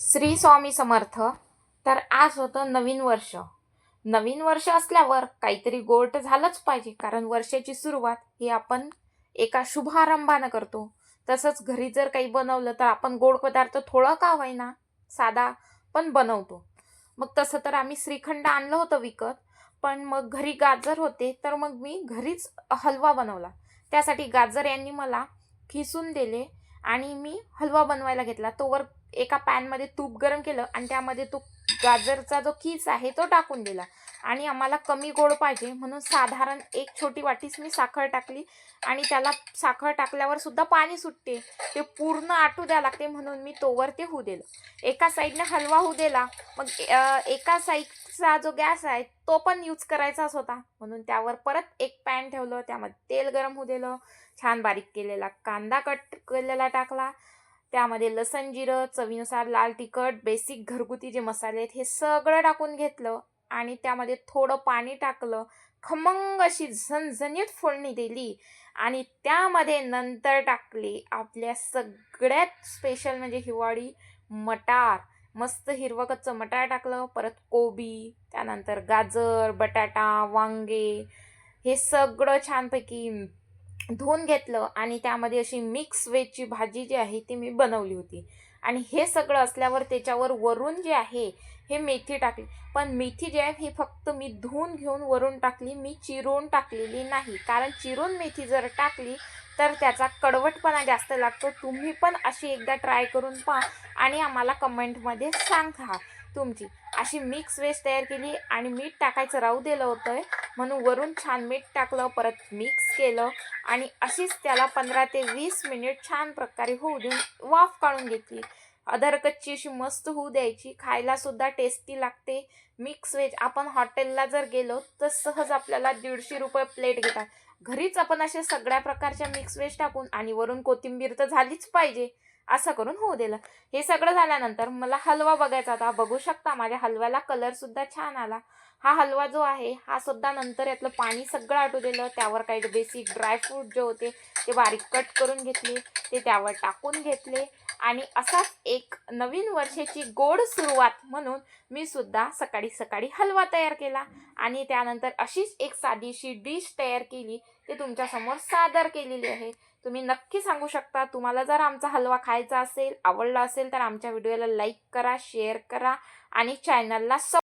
श्री स्वामी समर्थ. तर आज होतं नवीन वर्ष. नवीन वर्ष असल्यावर काहीतरी गोड तर झालंच पाहिजे कारण वर्षाची सुरुवात ही आपण एका शुभारंभानं करतो. तसंच घरी जर काही बनवलं तर आपण गोड पदार्थ थोडं का होईना साधा पण बनवतो. मग तसं तर आम्ही श्रीखंड आणलं होतं विकत पण मग घरी गाजर होते तर मग मी घरीच हलवा बनवला. त्यासाठी गाजर यांनी मला खिसून दिले आणि मी हलवा बनवायला घेतला. तोवर एका पॅनमध्ये तूप गरम केलं आणि त्यामध्ये तो गाजरचा जो किस आहे तो टाकून दिला. आणि आम्हाला कमी गोड पाहिजे म्हणून साधारण एक छोटी वाटीच मी साखर टाकली. आणि त्याला साखर टाकल्यावर सुद्धा पाणी सुटते. ते पूर्ण आटू द्या लागते म्हणून मी तोवर ते होऊ दिलं. एका साईडने हलवा होऊ दिला. मग एका साईडचा जो गॅस आहे तो पण यूज करायचाच होता. म्हणून त्यावर परत एक पॅन ठेवलं. त्यामध्ये तेल गरम होऊ दिलं. छान बारीक केलेला कांदा कट केलेला टाकला. त्यामध्ये लसण जिरं चवीनुसार लाल तिखट बेसिक घरगुती जे मसाले आहेत हे सगळं टाकून घेतलं आणि त्यामध्ये थोडं पाणी टाकलं. खमंग अशी झणझणीत फोडणी दिली आणि त्यामध्ये नंतर टाकली आपल्या सगळ्यात स्पेशल म्हणजे हिवाळी मटार. मस्त हिरवं कच्चं मटार टाकलं परत कोबी त्यानंतर गाजर बटाटा वांगे हे सगळं छानपैकी धुवून घेतलं आणि त्यामध्ये अशी मिक्स वेजची भाजी जी आहे ती मी बनवली होती. आणि हे सगळं असल्यावर त्याच्यावर वरून जे आहे हे मेथी टाकली. पण मेथी जी आहे ही फक्त मी धुवून घेऊन वरून टाकली. मी चिरून टाकलेली नाही. कारण चिरून मेथी जर टाकली तर त्याचा कडवटपणा जास्त लागतो. तुम्ही पण अशी एकदा ट्राय करून पहा आणि आम्हाला कमेंटमध्ये सांगा तुमची. अशी मिक्स वेज तयार केली आणि मीठ टाकायचं राहू दिलं होतं म्हणून वरून छान मीठ टाकलं परत मिक्स केलं आणि अशीच त्याला पंधरा ते वीस मिनिट छान प्रकारे होऊ देऊन वाफ काढून घेतली. अदरकच्ची अशी मस्त होऊ द्यायची. खायलासुद्धा टेस्टी लागते. मिक्स व्हेज आपण हॉटेलला जर गेलो तर सहज आपल्याला दीडशे रुपये प्लेट घेतात. घरीच आपण अशा सगळ्या प्रकारच्या मिक्स व्हेज टाकून आणि वरून कोथिंबीर तर झालीच पाहिजे. असं करून होऊ दिलं. हे सगळं झाल्यानंतर मला हलवा बघायचा होता. बघू शकता माझ्या हलव्याला कलर सुद्धा छान आला. हा हलवा जो आहे हा सुद्धा नंतर यातलं पाणी सगळं आटू दिलं. त्यावर काही बेसिक ड्रायफ्रूट जे होते ते बारीक कट करून घेतले. ते त्यावर टाकून घेतले. आणि असाच एक नवीन वर्षाची गोड सुरुवात म्हणून मी सुद्धा सकाळी सकाळी हलवा तयार केला. आणि त्यानंतर अशीच एक साधीशी डिश तयार केली. ते तुमच्यासमोर सादर केलेली आहे. तुम्ही नक्की सांगू शकता तुम्हाला जर आमचा हलवा खायचा असेल आवडला असेल तर आमच्या व्हिडिओला लाईक करा शेअर करा आणि चॅनलला सब